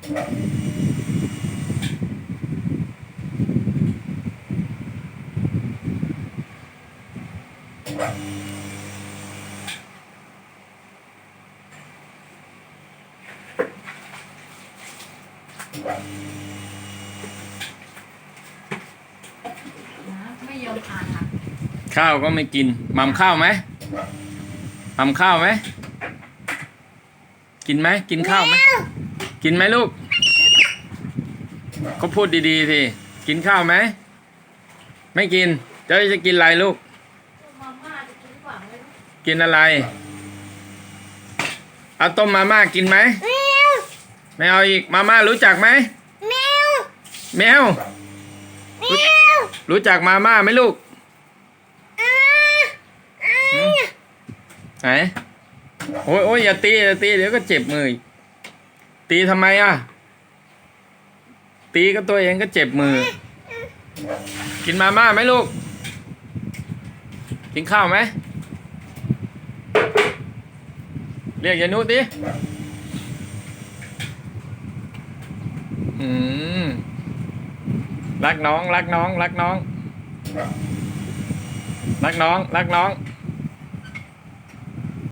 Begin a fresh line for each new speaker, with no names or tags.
ไม่ยอมอ่านค่ะ
ข้าวก็ไม่กินมัมข้าวไหมมัมข้าวไหม กินไหม กินข้าวไหม กินไหมลูกก็พูดดีๆสิกินข้าวไหม ไม่กินเจ้าจะกินอะไรลูก
มาม่าจะกินหวังเลย
กินอะไรเอาต้มมาม่ากินไหมไม่เอาอีกมาม่ารู้จักไหมแมวแมวรู้จักมาม่าไหมลูกหืมไหนโอ้ยโอ้ยอย่าตีอย่าตีเดี๋ยวก็เจ็บมืออีก ตีทำไมอะ ตีก็ตัวเองก็เจ็บมือ กินมาม่าไหมลูก กินข้าวไหม เรียกยานุดิอืม รักน้อง รักน้อง รักน้อง รักน้อง รักน้อง